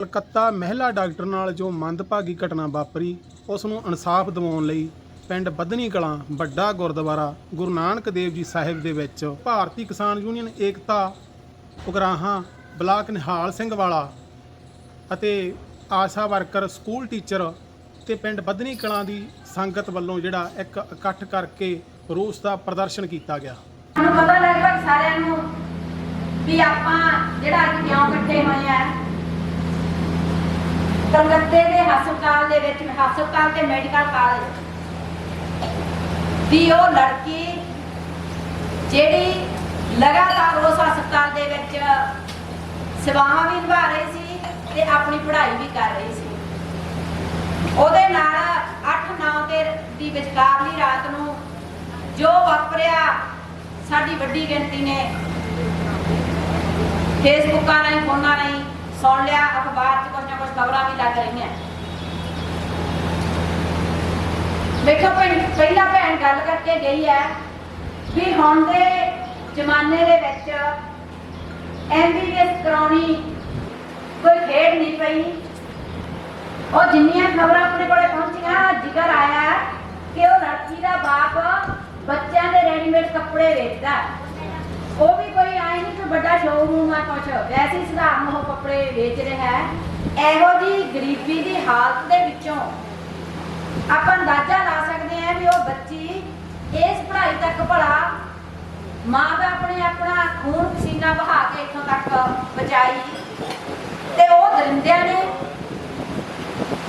ਕਲਕੱਤਾ ਮਹਿਲਾ ਡਾਕਟਰ ਨਾਲ ਜੋ ਮੰਦਭਾਗੀ ਘਟਨਾ ਵਾਪਰੀ, ਉਸ ਨੂੰ ਇਨਸਾਫ ਦਿਵਾਉਣ ਲਈ ਪਿੰਡ ਬੱਧਨੀ ਕਲਾਂ, ਵੱਡਾ ਗੁਰਦੁਆਰਾ, ਗੁਰੂ ਨਾਨਕ ਦੇਵ ਜੀ ਸਾਹਿਬ ਦੇ ਵਿੱਚ ਭਾਰਤੀ ਕਿਸਾਨ ਯੂਨੀਅਨ ਏਕਤਾ ਉਗਰਾਹਾਂ, ਬਲਾਕ ਨਿਹਾਲ ਸਿੰਘ ਵਾਲਾ ਅਤੇ ਆਸ਼ਾ ਵਰਕਰ, ਸਕੂਲ ਟੀਚਰ ਤੇ ਪਿੰਡ ਬੱਧਨੀ ਕਲਾਂ ਦੀ ਸੰਗਤ ਵੱਲੋਂ ਜਿਹੜਾ ਇੱਕ ਇਕੱਠ ਕਰਕੇ ਰੋਸ ਦਾ ਪ੍ਰਦਰਸ਼ਨ ਕੀਤਾ ਗਿਆ। ਪਤਾ ਲਗਭਗ ਸਾਰਿਆਂ ਨੂੰ ਵੀ ਆਪਾਂ ਜਿਹੜਾ ਅੱਜ ਕਿਉਂ ਇਕੱਠੇ ਹੋਏ ਆ ਕਲਕੱਤੇ ਦੇ ਹਸਪਤਾਲ ਦੇ ਵਿੱਚ, ਹਸਪਤਾਲ ਤੇ ਮੈਡੀਕਲ ਕਾਲਜ ਦੀ ਉਹ ਲੜਕੀ ਜਿਹੜੀ ਲਗਾਤਾਰ ਉਸ ਹਸਪਤਾਲ ਦੇ ਵਿੱਚ ਸੇਵਾਵਾਂ ਵੀ ਨਿਭਾ ਰਹੀ ਸੀ ਤੇ ਆਪਣੀ ਪੜ੍ਹਾਈ ਵੀ ਕਰ ਰਹੀ ਸੀ। ਉਹਦੇ ਨਾਲ 8-9 ਦੇ ਦੀ ਵਿਚਕਾਰਲੀ ਰਾਤ ਨੂੰ ਜੋ ਵਾਪਰਿਆ, ਸਾਡੀ ਵੱਡੀ ਗਿਣਤੀ ਨੇ ਫੇਸਬੁੱਕਾਂ ਰਾਹੀਂ, ਫੋਨਾਂ ਰਾਹੀਂ ਸੁਣ ਲਿਆ, ਅਖਬਾਰ 'ਚ ਕੁਝ ਖਬਰਾਂ ਵੀ ਲੱਗ ਰਹੀਆਂ। ਵੇਖੋ ਭੈਣ ਭੈਣ ਗੱਲ ਕਰਕੇ ਗਈ ਹੈ ਵੀ ਹੁਣ ਦੇ ਜ਼ਮਾਨੇ ਦੇ ਵਿੱਚ ਐਮਬੀਬੀਐਸ ਕਰਾਉਣੀ ਕੋਈ ਖੇਡ ਨਹੀਂ ਪਈ। ਉਹ ਜਿੰਨੀਆਂ ਖਬਰਾਂ ਆਪਣੇ ਕੋਲੇ ਪਹੁੰਚੀਆਂ ਜ਼ਿਕਰ ਆਇਆ ਕਿ ਉਹ ਲੜਕੀ ਦਾ ਬਾਪ ਬੱਚਿਆਂ ਦੇ ਰੈਡੀਮੇਡ ਕੱਪੜੇ ਵੇਚਦਾ। ਉਹ ਵੀ ਕੋਈ ਆਈ ਨਹੀਂ ਕਿ ਵੱਡਾ ਸ਼ੋਰੂਮ ਆ ਕੁਛ। ਵੈਸੇ ਹੀ ਸਧਾਰਨ ਉਹ ਕੱਪੜੇ ਵੇਚ ਰਿਹਾ ਹੈ। ਇਹੋ ਜੀ ਗਰੀਬੀ ਦੀ ਹਾਲਤ ਦੇ ਵਿੱਚੋਂ ਆਪਾਂ ਅੰਦਾਜ਼ਾ ਲਾ ਸਕਦੇ ਹਾਂ ਵੀ ਉਹ ਬੱਚੀ ਇਸ ਪੜ੍ਹਾਈ ਤੱਕ ਭਲਾ ਮਾਂ ਬਾਪ ਨੇ ਆਪਣਾ ਖੂਨ ਪਸੀਨਾ ਬਹਾ ਕੇ ਇੱਥੋਂ ਤੱਕ ਪਹੁੰਚਾਈ ਤੇ ਉਹ ਦਰਿੰਦਿਆਂ ਨੇ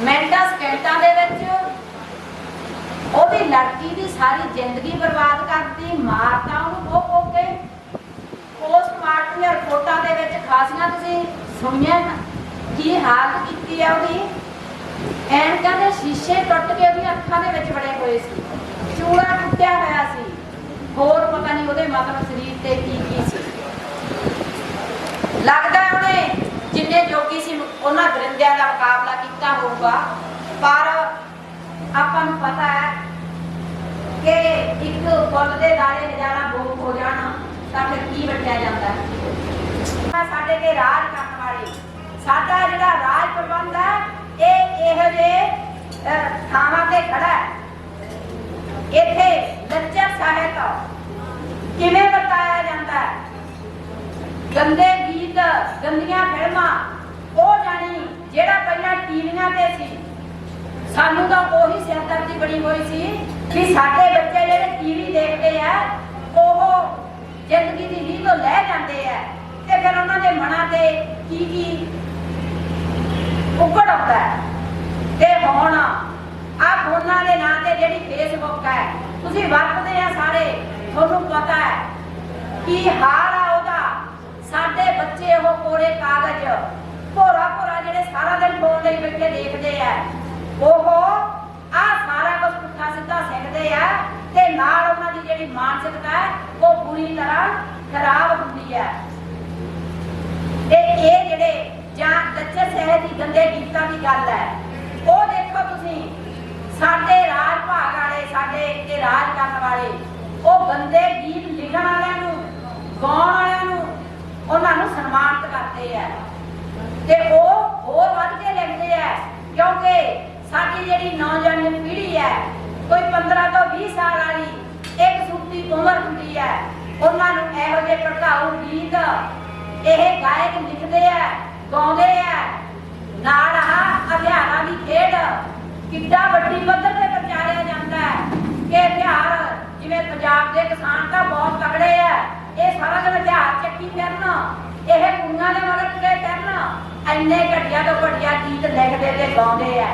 ਮਿੰਟਾਂ ਸਕਿੰਟਾਂ ਦੇ ਵਿੱਚ ਉਹਦੀ ਲੜਕੀ ਦੀ ਸਾਰੀ ਜ਼ਿੰਦਗੀ ਬਰਬਾਦ ਕਰਤੀ, ਮਾਰਤਾ ਉਹਨੂੰ ਖੋ ਖੋ ਪੋਸਟਮਾਰਟਮ ਦੀਆਂ ਰਿਪੋਰਟਾਂ ਦੇ ਵਿੱਚ ਖਾਸੀਆਂ ਤੁਸੀਂ ਸੁਣੀਆਂ ਕੀ ਹਾਲਤ ਕੀਤੀ ਆ ਉਹਦੀ। ਐਨਕਾਂ ਦੇ ਸ਼ੀਸ਼ੇ ਟੁੱਟ ਕੇ ਉਹਦੀਆਂ ਅੱਖਾਂ ਦੇ ਵਿੱਚ ਵੜੇ ਹੋਏ ਸੀ। ਚੂੜਾ ਟੁੱਟਿਆ ਹੋਇਆ ਸੀ। ਹੋਰ ਪਤਾ ਨਹੀਂ ਉਹਦੇ ਮਤਲਬ ਸਰੀਰ ਤੇ ਕੀ ਕੀ ਸੀ। ਲੱਗਦਾ ਉਹਨੇ ਜਿੰਨੇ ਜੋਗੀ ਸੀ ਉਹਨਾਂ ਦਰਿੰਦਿਆਂ ਦਾ ਮੁਕਾਬਲਾ ਕੀਤਾ ਹੋਊਗਾ। ਪਰ ਆਪਾਂ ਨੂੰ ਪਤਾ ਹੈ ਕਿ ਇੱਕ ਫੁੱਲ ਦੇ ਦਾਣੇ ਹਜ਼ਾਰਾਂ ਬੋਕ ਹੋ ਜਾਣਾ ਤਾਂ ਫਿਰ ਕੀ ਵਟਿਆ ਜਾਂਦਾ ਹੈ? ਸਾਡੇ ਤੇ ਰਾਜ ਕਰਨ ਵਾਲੇ ਸਾਡਾ ਜਿਹੜਾ ਰਾਜ ਪ੍ਰਬੰਧ ਹੈ ਇਹ ਇਹੋ ਜਿਹੇ ਅਹ, ਥਾਵਾਂ ਤੇ ਖੜਾ ਹੈ। ਇੱਥੇ ਲੱਚਰ ਸਾਹਿਤ ਕਿਵੇਂ ਵਰਤਾਇਆ ਜਾਂਦਾ ਹੈ? ਗੰਦੇ ਗੀਤ, ਗੰਦੀਆਂ ਫਿਲਮਾਂ, ਉਹ ਜਾਣੀ ਜਿਹੜਾ ਪਹਿਲਾਂ ਟੀਵੀਆਂ ਤੇ ਸੀ। ਸਾਨੂੰ ਤਾਂ ਉਹੀ ਸਿਰਦਰਦੀ ਬਣੀ ਹੋਈ ਸੀ ਕਿ ਸਾਡੇ ਬੱਚੇ ਜਿਹੜੇ ਟੀਵੀ ਦੇਖਦੇ ਆ, ਉਹ ਜ਼ਿੰਦਗੀ ਦੀ ਰੀਤ ਤੋਂ ਲੈ ਜਾਂਦੇ ਆ ਤੇ ਫਿਰ ਉਹਨਾਂ ਦੇ ਮਨਾਂ ਤੇ ਕੀ ਕੀ ਉਗੜ ਆਉਂਦਾ ਹੈ। ਤੇ ਹੁਣ ਆ ਫੋਨਾਂ ਦੇ ਨਾਂ ਤੇ ਜਿਹੜੀ ਫੇਸਬੁੱਕ ਹੈ, ਤੁਸੀਂ ਵਰਤਦੇ ਆ ਸਾਰੇ, ਤੁਹਾਨੂੰ ਪਤਾ ਹੈ ਕੀ ਹਾਲ ਆ ਉਹਦਾ। ਸਾਡੇ ਬੱਚੇ ਉਹ ਕੋਰੇ ਕਾਗਜ਼ ਭੋਰਾ ਭੋਰਾ ਜਿਹੜੇ ਸਾਰਾ ਦਿਨ ਫੋਨ ਲਈ ਬੈਠੇ ਦੇਖਦੇ ਆ। ਉਹ ਆ ਸਾਰਾ ਕੁਝ ਪੁੱਠਾ ਸਿੱਧਾ ਸਿੱਖਦੇ ਆ ਤੇ ਨਾਲ ਉਹਨਾਂ ਦੀ ਜਿਹੜੀ ਮਾਨਸਿਕਤਾ ਹੈ, ਉਹ ਪੂਰੀ ਤਰ੍ਹਾਂ ਖਰਾਬ ਹੁੰਦੀ ਹੈ ਤੇ ਇਹ ਜਿਹੜੇ ਜਾਂ ਕੱਚੇ ਸਹਿ ਦੀ ਗੰਦੇ ਗੀਤਾਂ ਦੀ ਗੱਲ ਹੈ ਉਹ ਦੇਖੋ ਤੁਸੀਂ ਸਾਡੇ ਰਾਜ ਭਾਗ ਵਾਲੇ ਸਾਡੇ ਤੇ ਰਾਜ ਕਰਨ ਵਾਲੇ ਉਹ ਗੰਦੇ ਗੀਤ ਲਿਖਣ ਵਾਲਿਆਂ ਨੂੰ ਗਾਉਣ ਵਾਲਿਆਂ ਨੂੰ ਉਹਨਾਂ ਨੂੰ ਸਨਮਾਨਿਤ ਕਰਦੇ ਆ ਤੇ ਉਹ ਹੋਰ ਵੱਧ ਕੇ ਲਿਖਦੇ ਆ ਕਿਉਂਕਿ ਸਾਡੀ ਜਿਹੜੀ ਨੌਜਵਾਨ ਪੀੜ੍ਹੀ ਹੈ ਕੋਈ 15 ਤੋਂ 20 ਸਾਲ ਵਾਲੀ ਇੱਕ ਸੁੱਤੀ ਉਮਰ ਹੁੰਦੀ ਹੈ। ਉਹਨਾਂ ਨੂੰ ਇਹੋ ਜਿਹੇ ਭੜਕਾਊ ਗੀਤ ਇਹ ਗਾਇਕ ਲਿਖਦੇ ਆ, ਗਾਉਂਦੇ ਆ। ਨਾਲ ਆ ਹਥਿਆਰਾਂ ਦੀ ਖੇਡ ਕਿੱਡਾ ਵੱਡੀ ਪੱਧਰ ਤੇ ਪ੍ਰਚਾਰਿਆ ਜਾਂਦਾ ਹੈ। ਕਿ ਹਥਿਆਰ ਜਿਵੇਂ ਪੰਜਾਬ ਦੇ ਕਿਸਾਨ ਤਾਂ ਬਹੁਤ ਤਕੜੇ ਆ। ਇਹ ਸਾਰਾ ਦਿਨ ਹਥਿਆਰ ਚੱਕੀ ਫਿਰਨ। ਇਹ ਕੁੰਨਾਂ ਦੇ ਮਗਰ ਤੁਰੇ ਫਿਰਨ। ਐਨੇ ਘਟੀਆ ਤੋਂ ਘਟੀਆ ਗੀਤ ਲਿਖਦੇ ਤੇ ਗਾਉਂਦੇ ਆ।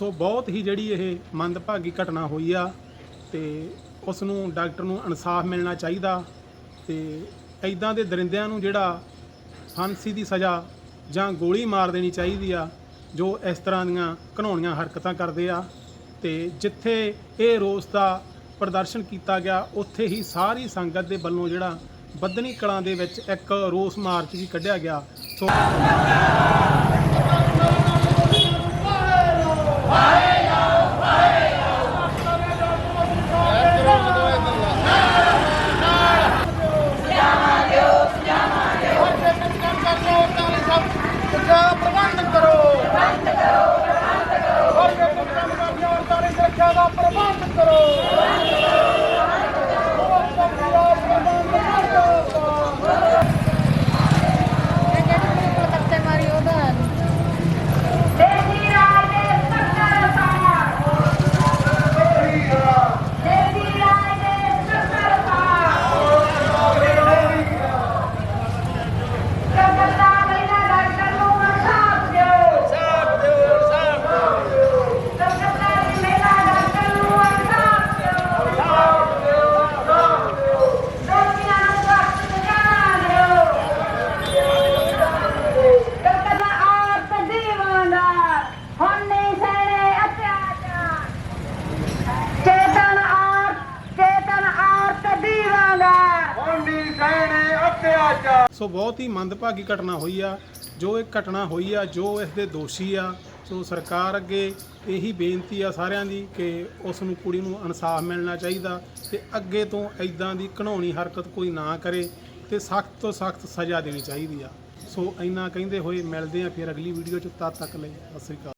ਸੋ ਬਹੁਤ ਹੀ ਜਿਹੜੀ ਇਹ ਮੰਦਭਾਗੀ ਘਟਨਾ ਹੋਈ ਆ ਤੇ ਉਸ ਨੂੰ ਡਾਕਟਰ ਨੂੰ ਇਨਸਾਫ ਮਿਲਣਾ ਚਾਹੀਦਾ ਤੇ ਐਦਾਂ ਦੇ ਦਰਿੰਦਿਆਂ ਨੂੰ ਜਿਹੜਾ ਫਾਂਸੀ ਦੀ ਸਜ਼ਾ ਜਾਂ ਗੋਲੀ ਮਾਰ ਦੇਣੀ ਚਾਹੀਦੀ ਆ, ਜੋ ਇਸ ਤਰ੍ਹਾਂ ਦੀਆਂ ਘਿਨਾਉਣੀਆਂ ਹਰਕਤਾਂ ਕਰਦੇ ਆ ਤੇ ਜਿੱਥੇ ਇਹ ਰੋਸ ਦਾ ਪ੍ਰਦਰਸ਼ਨ ਕੀਤਾ ਗਿਆ, ਉੱਥੇ ਹੀ ਸਾਰੀ ਸੰਗਤ ਦੇ ਵੱਲੋਂ ਜਿਹੜਾ ਬੱਦਨੀ ਕਲਾਂ ਦੇ ਵਿੱਚ ਇੱਕ ਰੋਸ ਮਾਰਚ ਵੀ ਕੱਢਿਆ ਗਿਆ। ਸੋ করো ਸੋ ਬਹੁਤ ਹੀ ਮੰਦਭਾਗੀ ਘਟਨਾ ਹੋਈ ਆ, ਜੋ ਇਹ ਘਟਨਾ ਹੋਈ ਆ, ਜੋ ਇਸ ਦੇ ਦੋਸ਼ੀ ਆ। ਸੋ ਸਰਕਾਰ ਅੱਗੇ ਇਹੀ ਬੇਨਤੀ ਆ ਸਾਰਿਆਂ ਦੀ ਕਿ ਉਸ ਨੂੰ ਕੁੜੀ ਨੂੰ ਇਨਸਾਫ ਮਿਲਣਾ ਚਾਹੀਦਾ ਤੇ ਅੱਗੇ ਤੋਂ ਐਦਾਂ ਦੀ ਘਿਨਾਉਣੀ ਹਰਕਤ ਕੋਈ ਨਾ ਕਰੇ ਤੇ ਸਖਤ ਤੋਂ ਸਖਤ ਸਜ਼ਾ ਦੇਣੀ ਚਾਹੀਦੀ ਆ। ਸੋ ਇੰਨਾ ਕਹਿੰਦੇ ਹੋਏ ਮਿਲਦੇ ਆ ਫਿਰ ਅਗਲੀ ਵੀਡੀਓ ਚ। ਤਦ ਤੱਕ ਲਈ ਸਤਿ ਸ੍ਰੀ ਅਕਾਲ।